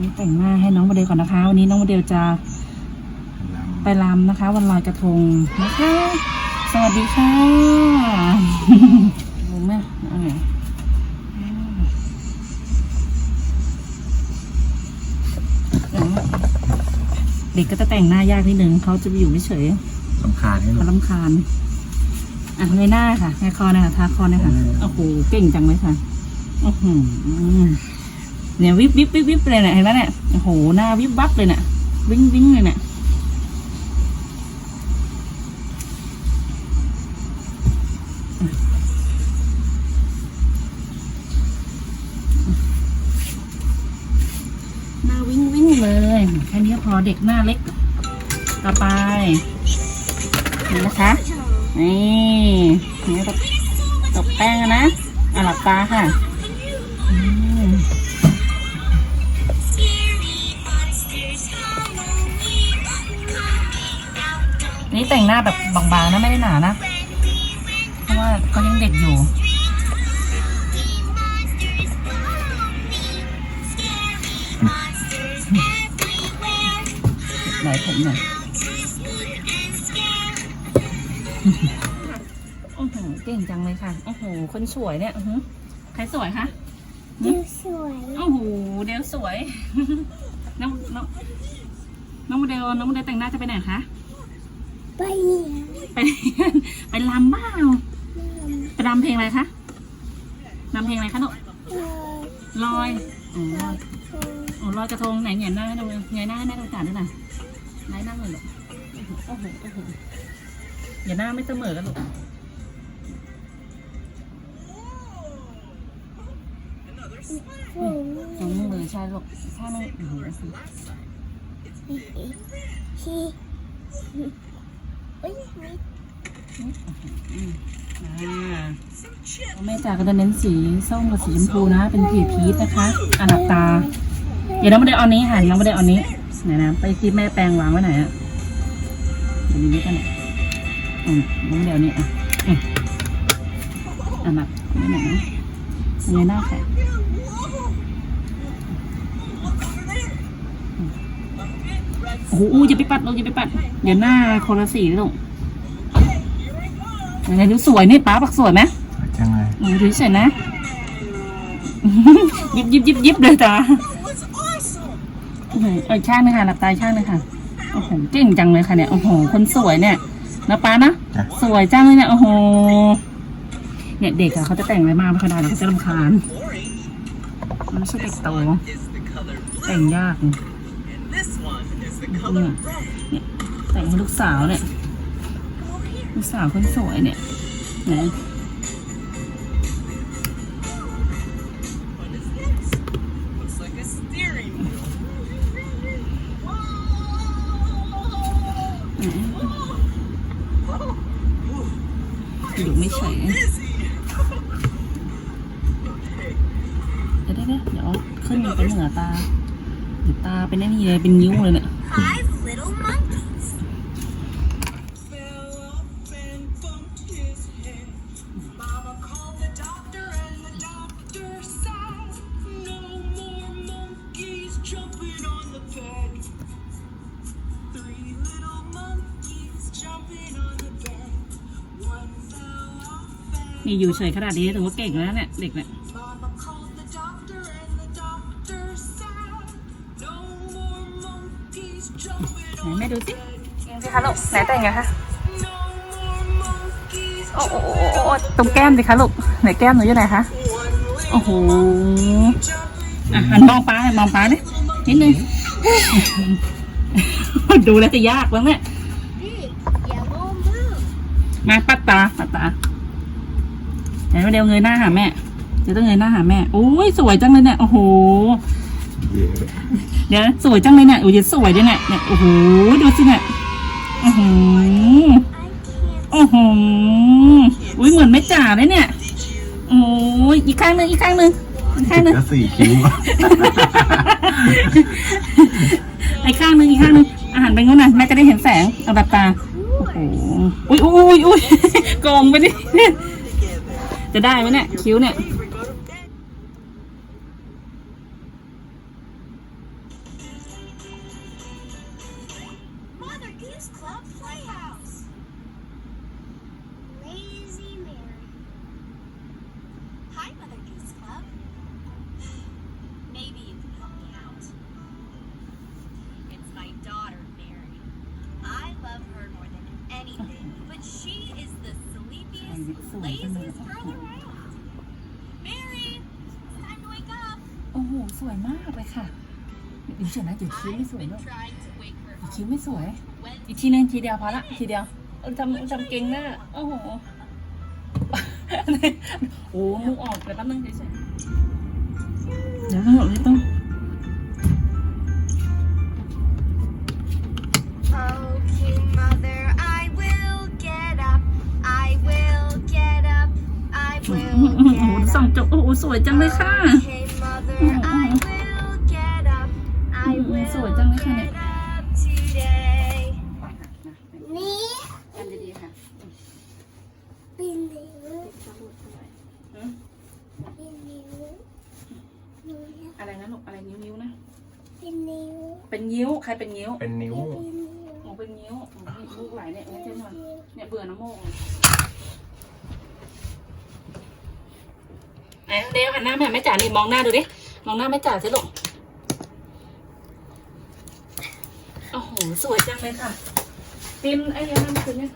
นี่แต่งหน้าให้น้องโมเดลก่อนนะคะ วันนี้น้องโมเดลจะไปรำนะคะ วันลอยกระทงนะคะ สวัสดีค่ะรู้ไหมเอาไหนเด็กก็จะแต่งหน้ายากนิดนึงเขาจะไปอยู่ไม่เฉยสำคาญให้หนูเขาลำคาญอะเงยหน้าค่ะเงยคอหนะคะทาคอหนะคะอืมโอ้โหเก่งจังเลยค่ะโอ้โห เนี่ยวิบวิบวิบวิบเลยเนี่ยเห็นไหมเนี่ยโอ้โหหน้าวิบวับเลยเนี่ยวิ่งวิ่งเลยเนี่ยหน้าวิ่งวิ่งเลยแค่นี้พอเด็กหน้าเล็กต่อไปนี่นะคะนี่นี่ตบตบแป้งนะอะหลับตาค่ะ นี่แต่งหน้าแบบบางๆนะไม่ได้หนานะ เพราะว่าเขายังเด็กอยู่ ไหนผมหน่อยโอ้โหเก่งจังเลยค่ะ โอ้โห คนสวยเนี่ยอื้อหือใครสวยคะดูสวย โอ้โห เดลสวย น้องน้องน้องโมเดลน้องโมเดลแต่งหน้าจะไปไหนคะ ไปไปไปรำบ้าไปรำเพลงอะไรคะรำเพลงอะไรคะลูกเออลอยอ๋อลอยอ๋อลอยกระทงไหนเหงียนหน้าให้ดูเลยเหงียนหน้าให้แม่ดูจ่าด้วยหน่อยไหนนั่งเลยลูกโอ้โหโอ้โหเหงียนหน้าไม่เสมอกันลูกฝูงตรงมือใช่ลูกถ้าไม่โอ้โห ชีอุ้ยมีแม่จ๋าก็จะเน้นสีส้มกับสีชมพูนะ เป็นผีพีชนะคะอันดับตา เดี๋ยวน้องไม่ได้เอานี้ค่ะน้องไม่ได้เอานี้ไหนนะไปที่แม่แปลงวางไว้ไหนอะเดี๋ยวนี้กันเนี่ยอืมน้องไม่ได้เอานี้อะอันดับนี่ไหนนะเงยหน้าค่ะ โอ้โหอู้อย่าไปปัดลูกอย่าไปปัดเดี๋ยวหน้าคนละสีเลยลูกไหนๆดูสวยนี่ป้าปักสวยไหมจังเลยอืมดูเฉยๆนะ ยิบยิบยิบยิบเลยจ้าโอ้โหเออช่างเลยค่ะหลับตาช่างเลยค่ะโอ้โหเก่งจังเลยค่ะเนี่ยโอ้โหคนสวยเนี่ยนะป้านะจ้ะสวยจังเลยเนี่ยโอ้โหเนี่ยเด็กอะเขาจะแต่งอะไรมากไม่ค่อยได้หรอกเขาจะรำคาญมันไม่ใช่เด็กโตแต่งยาก เนี่ยเนี่ยแต่งให้ลูกสาวเนี่ย ลูกสาวคนสวยเนี่ยนอยู่ไม่เฉยเดี๋ยวเดี๋ยวเดี๋ยวขึ้นมาเป็นเหนือตาเดี๋ยวตาเป็นไอ้นี่เลยเป็นนิ้วเลยเนี่ย five little monkeys fell up and bumped his head. Mama called the doctor and the doctor said, No more monkeys jumping on the bed. Three little monkeys jumping on the bed. One fell off and นี่อยู่เฉยขนาดนี้ถือว่าเก่งแล้วเนี่ยเด็กเนี่ย ดูสิสิคะลูกไหนแต่งไงคะโอ้โอ้โอ้โอ้โอ้ตรงแก้มสิคะลูกไหนแก้มหนูอยู่ไหนคะโอ้โหอะหันมองป้ามองป้าดินิดนึงดูแล้วจะยากแล้วเนี่มองมือมาปัดตาปัดตาไหนมาเดี๋ยวเงยหน้าหาแม่เดี๋ยวต้องเงยหน้าหาแม่โอ้ยสวยจังเลยเนี่ยโอ้โห เย่เดี๋ยวนะสวยจังเลยเนี่ยโอ้ยสวยด้วยเนี่ยเนี่ยโอ้โหดูสิเนี่ยโอ้โหโอ้โหอุ้ยเหมือนแม่จ๋าเลยเนี่ยโอ้ยอีกข้างหนึ่งอีกข้างหนึ่งอีกข้างหนึ่งก็สี่คิ้วอะอีกข้างหนึ่งอีกข้างหนึ่งอาหารไปงู้นนะแม่จะได้เห็นแสงเอาแบบตาโอ้โหอุ้ยอุ้ยอุ้ยโกงไปดิจะได้ไหมเนี่ยคิ้วเนี่ย sleepiest, laziest girl around. Mary, it's time to wake up. โอ้โห สวยมากเลยค่ะเดี๋ยวเฉยนะเดี๋ยวคิ้วไม่ I've สวย been ลูก trying to wake her เดี๋ยว up. คิ้วไม่สวย When อีกทีนึงทีเดียวพอละทีเดียวเออทำทำเก่งหน้า โอ้โหโอ้มุกออกเดี๋ยวแป๊บนึงเฉยๆเดี๋ยวต้องไม่ต้อง ห get ส่อง up. จบโอ้โหสวยจังเลยค่ะ Okay, mother, I will get up. I อืม will สวยจังเลยค่ะเนี่ย get up today. นี่อันดีๆค่ะเป็นนิ้วอืมเป็นนิ้วอะไรนะลูกอะไรนิ้วนิ้วๆนะ เป็นนิ้ว เป็นนิ้วใครเป็นนิ้ว เป็นนิ้วเป็นนิ้วหนูเป็นนิ้วหนูมีลูกไหลเนี่ยไม่ใช่หนอนเนี่ยเบื่อน้ำโมก เลยไอ้เดวหันหน้าแม่แม่จ๋านี่มองหน้าดูดิ มองหน้าแม่จ๋าสิลูกโอ้โห สวยจังเลยค่ะติมไอ้เนี่ยมันคือเนี่ย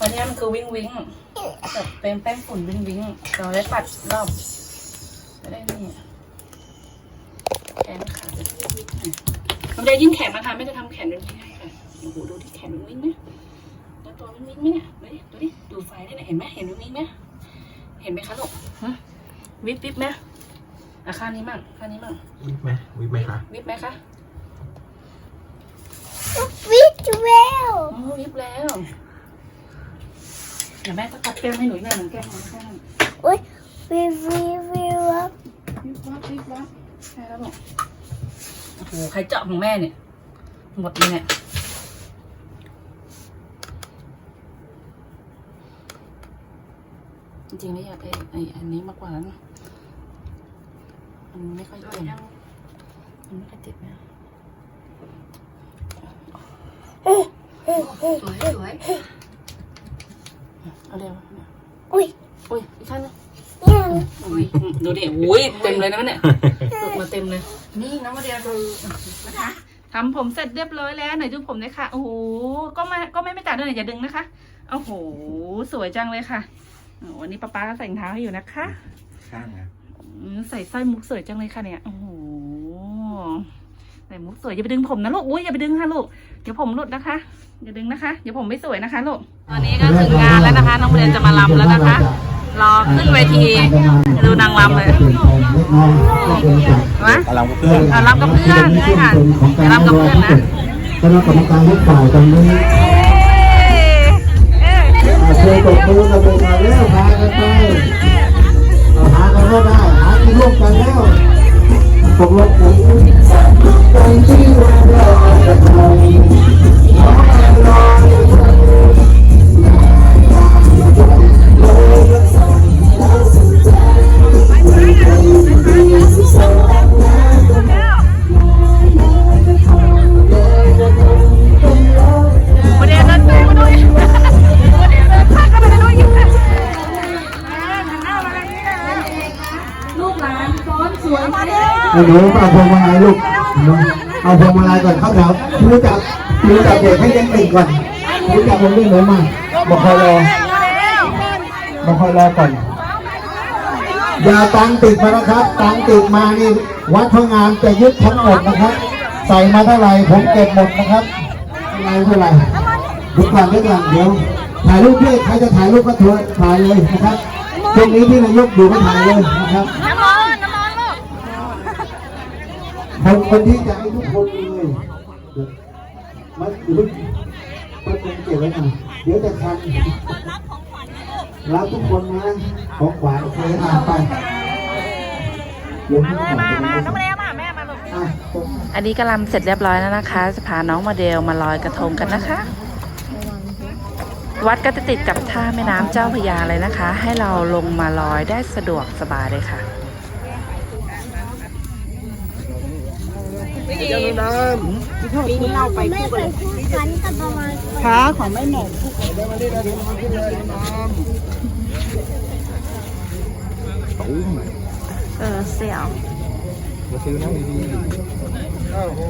วันนี้มันคือวิงวิงแบบเป็นแป้งฝุ่นวิงวิงเราได้ปัดรอบจะได้นี่แขนขาจะวิงวิงหน่อยมันจะยิ่งแขนนะคะไม่จะทำแขนวิงวิงให้ค่ะโอ้โหดูที่แขนวิงวิงไหมแล้วตัววิงวิงไหมเนี่ยดูดิดูไฟได้เนี่ยเห็นไหมเห็นวิงวิงไหมเห็นไหมคะลูก วิบวิบไหมอะข้างนี้มั่งข้างนี้มั่งวิบไหมวิบไหมคะวิบไหมคะวิดเวลโอ้วิบแล้วเดี๋ยวแม่จะกัดแก้มให้หนูอีกหน่อยหนึ่งแก้มของแก้มอุ้ยวิววิววิวอัพวิบวับวิบวับใช่แล้วบอกโอ้โหใครเจาะของแม่เนี่ยหมดเลยเนี่ย จริงๆไม่อยากได้ไอ้อันนี้มากกว่านั้นมันไม่ค่อยเจ็บมันไม่ค่อยเจ็บนะสวยสวยเอาเร็วอุ้ยอุ้ยอีกข้างหนึงเนี่ยอุ้ยดูดิอุ้ยเต็มเลยนะเนี่ยหลุดมาเต็มเลย นี่น้องมาเดียดูนะคะทำผมเสร็จเรียบร้อยแล้วไหนดูผมเลยค่ะ โอ้โห ก็ไม่ก็ไม่ไม่ตัดด้วยไหนอย่าดึงนะคะ โอ้โห สวยจังเลยค่ะโอ้ วันนี้ป้าป้าก็ใส่รองเท้าให้อยู่นะคะข้างนะอืมใส่สร้อยมุกสวยจังเลยค่ะเนี่ยโอ้โหใส่มุกสวยอย่าไปดึงผมนะลูกอุ้ยอย่าไปดึงค่ะลูกเดี๋ยวผมหลุดนะคะ อย่าดึงนะคะเดี๋ยวผมไม่สวยนะคะลูกตอนนี้ก็ถึงงานแล้วนะคะ น้องเรียนจะมาลำแล้วนะคะรอขึ้นเวทีดูนางรำเลยวะกำลังเพื่อนเอารำกับเพื่อนใช่ค่ะเดี๋ยวรำกับเพื่อนนะคณะกรรมการทุกฝ่ายตรงนี้เอ๊ะ เอ๊ะอ่าช่วตบมือกันไปมาแล้วพากันไปเอาหากันก็ได้หาที่ร่วมกันแล้วตกลงผมใจที่ว่าเราจะทำ เด้อไอ้หนูเอาพวงมาลัยลูก เอาพวงมาลัยก่อนเข้าแถวรู้จักรู้จักเด็กให้ยังติดก่อนรู้จักผมด้วยหนูมาบอกคอยรอบอกคอยรอก่อนอย่าตังติดมานะครับ ตังติดมานี่วัดพงามจะยึดทั้งหมดนะครับ ใส่มาเท่าไหร่ผมเก็บหมดนะครับอะไรเท่าไหร่ดูก่อนดูก่อนเดี๋ยวถ่ายรูปด้วยใครจะถ่ายรูปก็ถ่ายเลยนะครับช่วงนี้ที่นายกอยู่ก็ถ่ายเลยนะครับ น้ำร้อนน้ำร้อนลูก คนคนที่จะให้ทุกคนเลยมันรุ่นมันคงเก็บไว้หน่อยเดี๋ยวจะทันรับทุกคนนะของขวัญโอเคนะไปเดี๋ยวมาเลยมามาน้องเรียมาแม่มาลูกอะอันนี้ก็ลำเสร็จเรียบร้อยแล้วนะคะจะพาน้องโมเดลมาลอยกระทงกันนะคะ วัดก็จะติดกับท่าแม่น้ำเจ้าพระยาเลยนะคะ ให้เราลงมาลอยได้สะดวกสบายเลยค่ะ วิธีปีนี้เราไปคู่กันฝันกับประมาณขาของไม่หนกเออเสี่ยวมาซื้อนั่งดีๆโอ้โห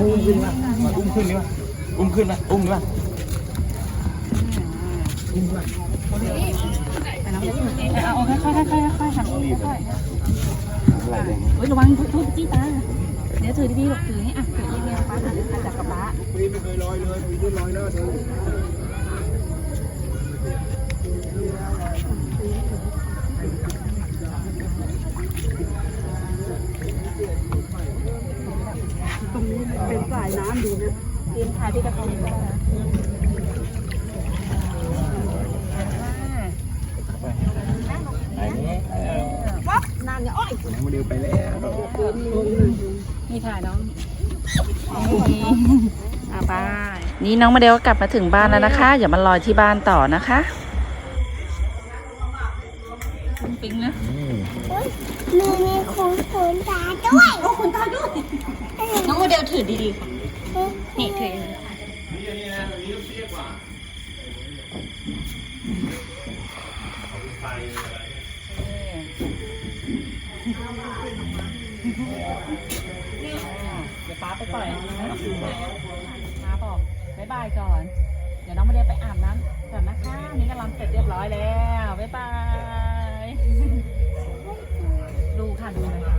อุ้มขึ้นมาอุ้มขึ้นดีกว่าอุ้มขึ้นนะอุ้มดีกว่าเอาค่อยๆค่อยๆค่อยๆค่อยๆค่ะค่อยอะไรแดงๆเฮ้ยระวังทุบจี้ตาเดี๋ยวถือดีๆหรอกถือให้อะถือดีๆป้าอะจับกับป้าปีไม่เคยลอยเลยปีนี้ลอยหน้าเธอ เป็นสายน้ำดีนะ ทีมถ่ายที่กระทงก็ได้นะ ไหนนี่ น้ำเนี่ยอ้อย ไหนโมเดลไปแล้ว นี่ถ่ายน้องอาบ้ายนี่น้องมาเดลกลับมาถึงบ้านแล้วนะคะอย่ามาลอยที่บ้านต่อนะคะปิ๊งนะมีมีคุณคุณตาด้วยน้องโมเดลถือดีๆค่ะนี่ถือเดี๋ยว ป้าไปปล่อยนะป้าบอกบ๊ายบายก่อน เดี๋ยวน้องมาเดลไปอาบน้ำก่อนนะคะ นี่ก็รำเสร็จเรียบร้อยแล้ว บ๊ายบาย ดูค่ะดูเลยค่ะ